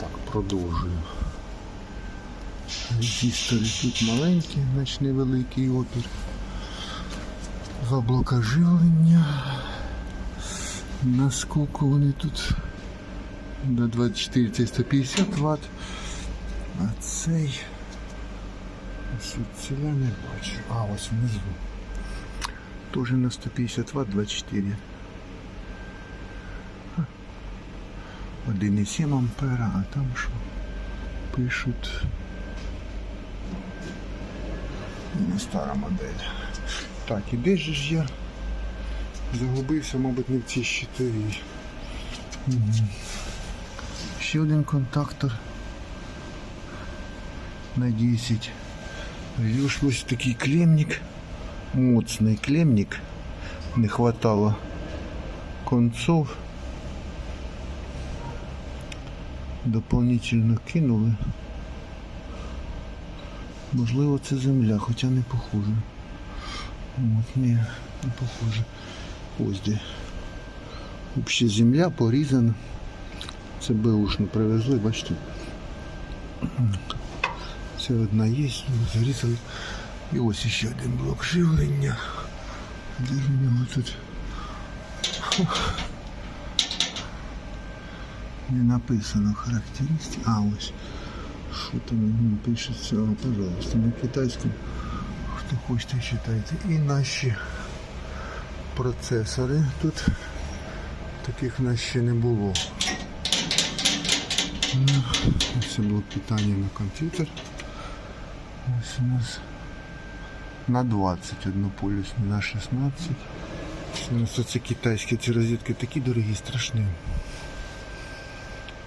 Так, продовжую. Резистори тут маленькі, значить невеликий опір. Два блока живлення. Наскільки вони тут? До 24 це 150 Вт. А цей ось ціля не бачу. А, ось внизу. Тоже на 150 Вт 24. 1,7 ампера, а там що? Пишуть. Не стара модель. Так, і де ж я загубився, мабуть, не в цій щитовій. Мгм. Ще один контактор на 10. Видиш, ось такий клемник, моцний клемник. Не хватало концов. Дополнительно кинули. Можливо, це земля, хоча не похоже. От, ні, не похоже. Ось де. Взагалі земля порізана. Це беушно привезли, бачите. Це одна є, зрізали. І ось ще один блок живлення. Де ж у нього тут? Не написано характеристики. А, ось. Що там пишеться? А, пожалуйста, на китайському. Хто хочете читайте. І наші процесори. Тут таких нас ще не було. Ну, Це блок питання на комп'ютер. Ось у нас на 20 однополюсний, на 16. У нас оце китайські ці розетки такі дорогі, страшні.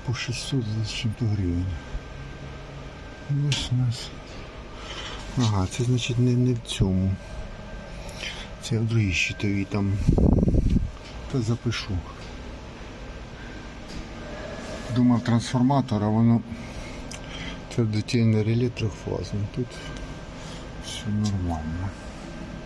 По 600 за чим-то гривень. Ось у нас. Ага, це значить не, не в цьому. Це в другій щитовій там. Та запишу. Думав трансформатор, а воно твердотільне реле трьохфазне. Тут все нормально.